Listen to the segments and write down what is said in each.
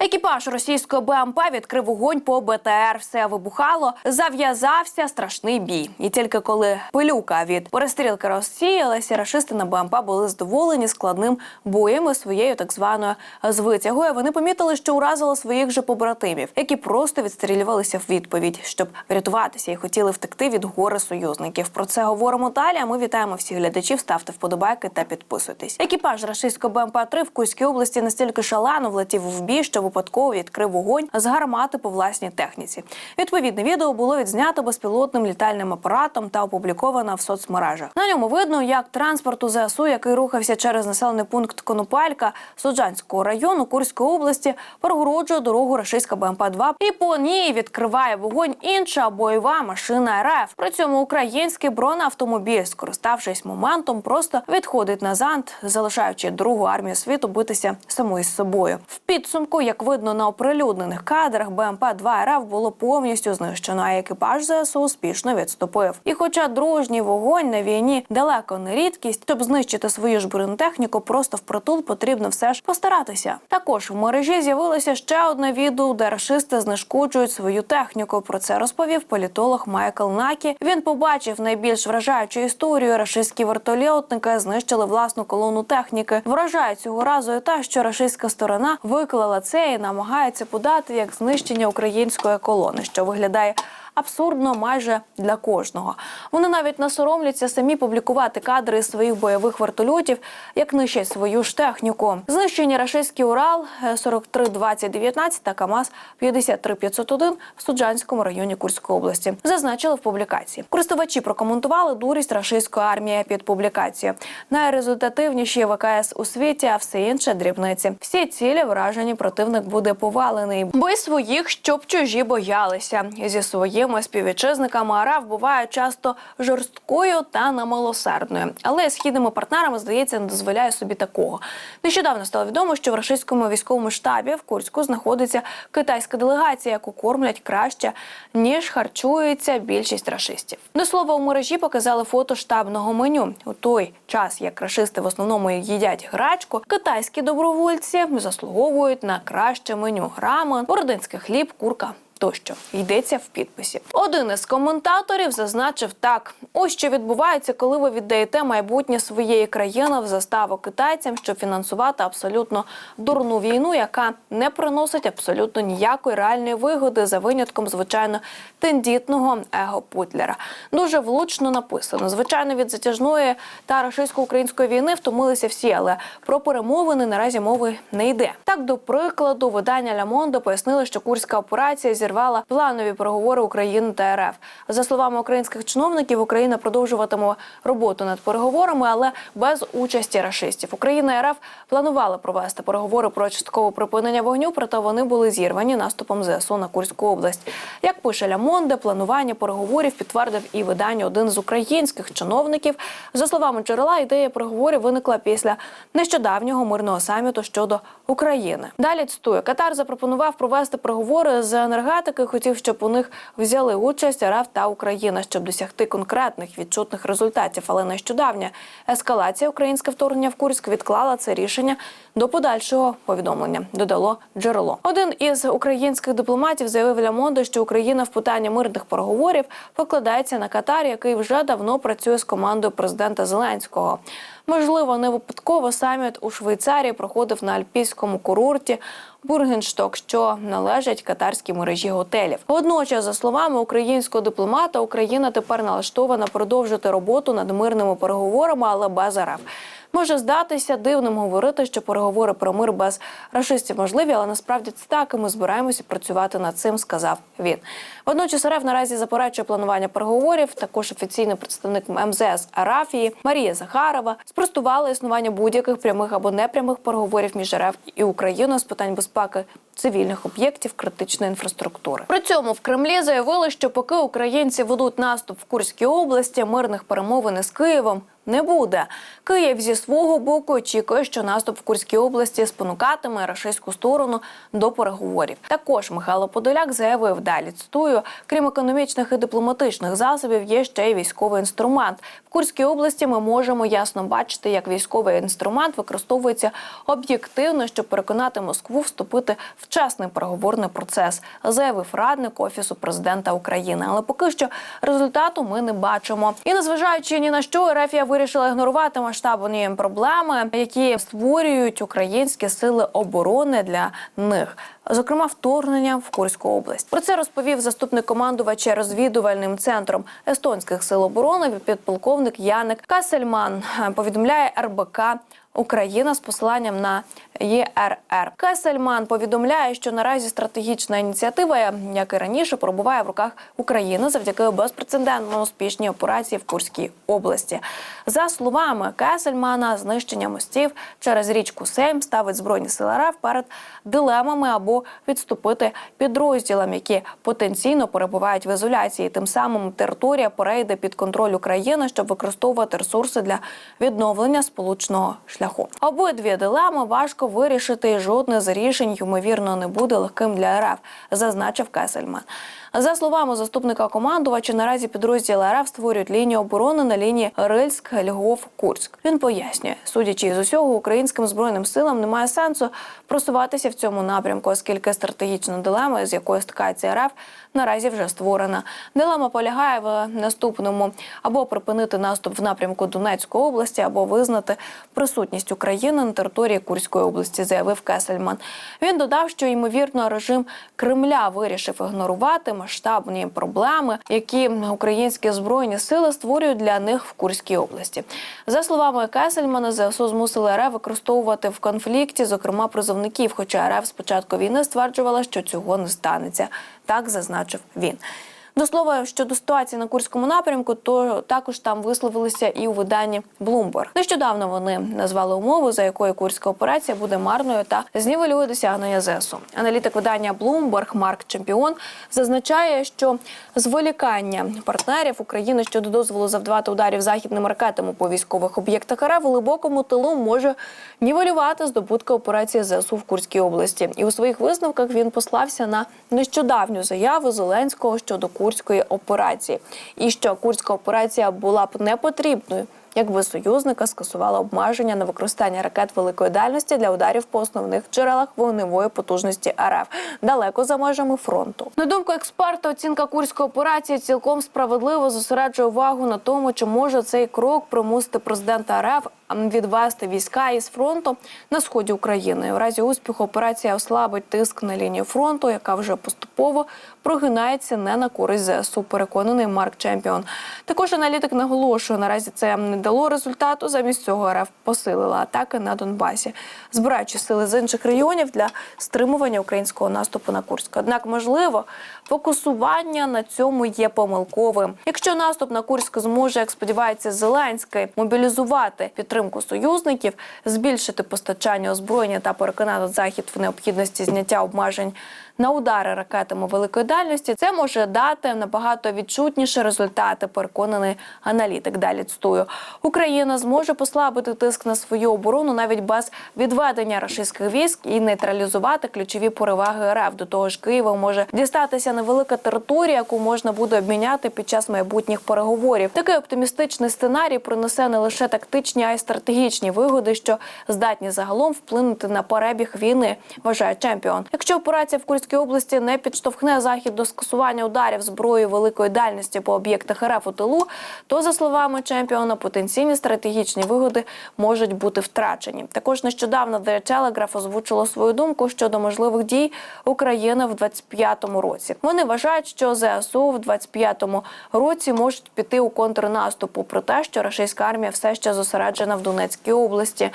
Екіпаж російського БМП відкрив вогонь по БТР. Все вибухало. Зав'язався страшний бій. І тільки коли пилюка від перестрілки розсіялася, рашисти на БМП були задоволені складним боєм і своєю так званою звитягою. Вони помітили, що уразило своїх же побратимів, які просто відстрілювалися в відповідь, щоб врятуватися і хотіли втекти від гори союзників. Про це говоримо далі. А ми вітаємо всіх глядачів. Ставте вподобайки та підписуйтесь. Екіпаж рашистського БМП 3 в Кузькій області настільки шалено влетів в бій, що випадково відкрив вогонь з гармати по власній техніці. Відповідне відео було відзнято безпілотним літальним апаратом та опубліковано в соцмережах. На ньому видно, як транспорту ЗСУ, який рухався через населений пункт Конопалька Суджанського району Курської області, перегороджує дорогу рашистська БМП 2 і по ній відкриває вогонь інша бойова машина РФ. При цьому український бронеавтомобіль, скориставшись моментом, просто відходить назад, залишаючи другу армію світу битися самою собою. В підсумку, як видно на оприлюднених кадрах, БМП 2 РФ було повністю знищено, а екіпаж ЗСУ успішно відступив. І, хоча дружній вогонь на війні далеко не рідкість, щоб знищити свою ж бронетехніку, просто впритул потрібно все ж постаратися. Також в мережі з'явилося ще одне відео, де рашисти знешкоджують свою техніку. Про це розповів політолог Майкл Накі. Він побачив найбільш вражаючу історію. Рашистські вертольотники знищили власну колону техніки. Вражає цього разу і те, що рашистська сторона виклала це і намагається подати як знищення української колони, що виглядає. Абсурдно майже для кожного. Вони навіть не соромляться самі публікувати кадри своїх бойових вертольотів, як нищать свою ж техніку. Знищені рашистський Урал е, 43-2019 та КАМАЗ 53-501 в Суджанському районі Курської області. Зазначили в публікації. Користувачі прокоментували дурість рашистської армії під публікацією. Найрезультативніші ВКС у світі, а все інше дрібниці. Всі цілі вражені противник буде повалений. Бий своїх, щоб чужі боялися. Зі своїми співвітчизниками АРАВ буває часто жорсткою та немилосердною. Але східними партнерами, здається, не дозволяє собі такого. Нещодавно стало відомо, що в рашистському військовому штабі в Курську знаходиться китайська делегація, яку кормлять краще ніж харчується більшість рашистів. До слова, у мережі показали фото штабного меню. У той час, як рашисти в основному їдять грачку, китайські добровольці заслуговують на краще меню рамен, бородинський хліб, курка. Тощо йдеться в підписі. Один із коментаторів зазначив так: ось що відбувається, коли ви віддаєте майбутнє своєї країни в заставу китайцям, щоб фінансувати абсолютно дурну війну, яка не приносить абсолютно ніякої реальної вигоди за винятком, звичайно, тендітного его Путлера. Дуже влучно написано. Звичайно, від затяжної та рашистсько-української війни втомилися всі, але про перемовини наразі мови не йде. Так, до прикладу, видання Ля Мондо пояснили, що курська операція зірвала планові переговори України та РФ. За словами українських чиновників, Україна продовжуватиме роботу над переговорами, але без участі рашистів. Україна і РФ планували провести переговори про часткове припинення вогню, проте вони були зірвані наступом ЗСУ на Курську область. Як пише Ля Monde, планування переговорів підтвердив і видання один з українських чиновників. За словами джерела, ідея переговорів виникла після нещодавнього мирного саміту щодо України. Далі цитую, Катар запропонував провести переговори з енергетики. Хотів, щоб у них взяли участь РФ та Україна, щоб досягти конкретних відчутних результатів. Але нещодавня ескалація українське вторгнення в Курськ відклала це рішення до подальшого повідомлення. Додало джерело. Один із українських дипломатів заявив Лямонду, що Україна в питанні мирних переговорів покладається на Катар, який вже давно працює з командою президента Зеленського. Можливо, не випадково саміт у Швейцарії проходив на альпійському курорті Бургеншток, що належать катарській мережі готелів. Водночас, за словами українського дипломата, Україна тепер налаштована продовжити роботу над мирними переговорами, але без РФ. Може здатися дивним говорити, що переговори про мир без рашистів можливі, але насправді це так, і ми збираємося працювати над цим, сказав він. Водночас РФ наразі заперечує планування переговорів. Також офіційний представник МЗС Арафії Марія Захарова спростувала існування будь-яких прямих або непрямих переговорів між РФ і Україною з питань безпеки цивільних об'єктів критичної інфраструктури. При цьому в Кремлі заявили, що поки українці ведуть наступ в Курській області, мирних перемовин із Києвом не буде. Київ зі свого боку очікує, що наступ в Курській області спонукатиме рашистську сторону до переговорів. Також Михайло Подоляк заявив далі. Цитую, крім економічних і дипломатичних засобів, є ще й військовий інструмент. В Курській області ми можемо ясно бачити, як військовий інструмент використовується об'єктивно, щоб переконати Москву вступити в чесний переговорний процес, заявив радник офісу президента України. Але поки що результату ми не бачимо. І незважаючи ні на що, Ерефія вирішила ігнорувати масштабні проблеми, які створюють українські сили оборони для них. Зокрема, вторгнення в Курську область. Про це розповів заступник командувача розвідувальним центром естонських сил оборони підполковник Яник Касельман. Повідомляє РБК Україна з посиланням на ЄРР. Кесельман повідомляє, що наразі стратегічна ініціатива, як і раніше, перебуває в руках України завдяки безпрецедентно успішній операції в Курській області. За словами Кесельмана, знищення мостів через річку Сейм ставить збройні сили РФ перед дилемами або відступити підрозділам, які потенційно перебувають в ізоляції. Тим самим територія перейде під контроль України, щоб використовувати ресурси для відновлення сполучного шляху. Обидві дилеми важко вирішити, і жодне з рішень ймовірно не буде легким для РФ, зазначив Кесельман. За словами заступника командувача, наразі підрозділи РФ створюють лінію оборони на лінії Рильськ, Львов, Курськ. Він пояснює, судячи з усього, українським збройним силам немає сенсу просуватися в цьому напрямку, оскільки стратегічна дилема, з якою стикається РФ, наразі вже створена. Дилема полягає в наступному: або припинити наступ в напрямку Донецької області, або визнати присутність України на території Курської області, заявив Кесельман. Він додав, що ймовірно режим Кремля вирішив ігнорувати масштабні проблеми, які українські збройні сили створюють для них в Курській області. За словами Кесельмана, ЗСУ змусили РФ використовувати в конфлікті, зокрема призовників. Хоча РФ з початку війни стверджувала, що цього не станеться. Так зазначив він. До слова щодо ситуації на курському напрямку, то також там висловилися і у виданні Bloomberg. Нещодавно вони назвали умову, за якою курська операція буде марною та знівелює досягнення ЗСУ. Аналітик видання Bloomberg Марк Чемпіон зазначає, що зволікання партнерів України щодо дозволу завдавати ударів західним ракетами по військових об'єктах РФ у глибокому тилу може нівелювати здобутки операції ЗСУ в Курській області. І у своїх висновках він послався на нещодавню заяву Зеленського щодо курської операції, і що курська операція була б не потрібною. Якби союзника скасувала обмеження на використання ракет великої дальності для ударів по основних джерелах вогневої потужності РФ далеко за межами фронту. На думку експерта, оцінка курської операції цілком справедливо зосереджує увагу на тому, чи може цей крок примусити президента РФ відвести війська із фронту на сході України. У разі успіху операція ослабить тиск на лінію фронту, яка вже поступово прогинається не на користь ЗСУ. Переконаний Марк Чемпіон. Також аналітик наголошує, наразі це не дало результату. Замість цього РФ посилила атаки на Донбасі, збираючи сили з інших регіонів для стримування українського наступу на Курськ. Однак, можливо, фокусування на цьому є помилковим. Якщо наступ на Курськ зможе, як сподівається, Зеленський мобілізувати підтримку союзників, збільшити постачання озброєння та переконати захід в необхідності зняття обмежень на удари ракетами великої дальності, це може дати набагато відчутніші результати. Переконаний аналітик. Далі цитую. Україна зможе послабити тиск на свою оборону навіть без відведення рашистських військ і нейтралізувати ключові переваги РФ. До того ж, Києва може дістатися невелика територія, яку можна буде обміняти під час майбутніх переговорів. Такий оптимістичний сценарій принесе не лише тактичні, а й стратегічні вигоди, що здатні загалом вплинути на перебіг війни. Вважає чемпіон. Якщо операція в Курській області не підштовхне захід до скасування ударів зброї великої дальності по об'єктах РФ у тилу, то за словами чемпіона, потенційні стратегічні вигоди можуть бути втрачені. Також нещодавно The Telegraph озвучило свою думку щодо можливих дій України в 25-му році. Вони вважають, що ЗСУ в 25-му році можуть піти у контрнаступ, попри те, що російська армія все ще зосереджена в Донецькій області.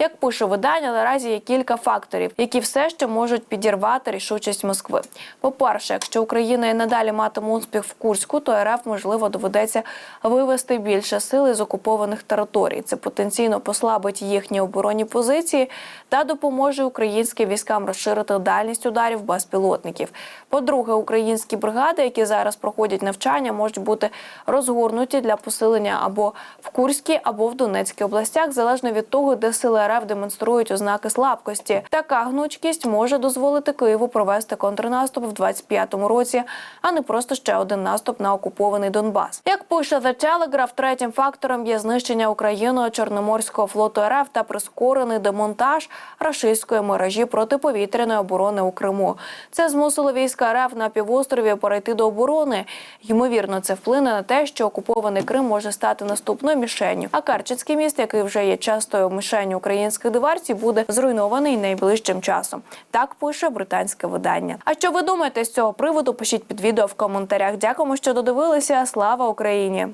Як пише видання, наразі є кілька факторів, які все ще можуть підірвати рішучість Москви. По-перше, якщо Україна і надалі матиме успіх в Курську, то РФ можливо доведеться вивести більше сил із окупованих територій. Це потенційно послабить їхні оборонні позиції та допоможе українським військам розширити дальність ударів безпілотників. По-друге, українські бригади, які зараз проходять навчання, можуть бути розгорнуті для посилення або в Курській, або в Донецькій областях, залежно від того, де сили РФ демонструють ознаки слабкості. Така гнучкість може дозволити Києву провести контрнаступ в 25-му році, а не просто ще один наступ на окупований Донбас. Як пише The Telegraph, третім фактором є знищення Україною Чорноморського флоту РФ та прискорений демонтаж рашистської мережі протиповітряної оборони у Криму. Це змусило війська РФ на півострові перейти до оборони. Ймовірно, це вплине на те, що окупований Крим може стати наступною мішенню. А Карчицький міст, який вже є частою мішенню українських диверсій, буде зруйнований найближчим часом. Так пише британське видання. А що ви думаєте з цього приводу? Пишіть під відео в коментарях. Дякуємо, що додивилися. Слава Україні!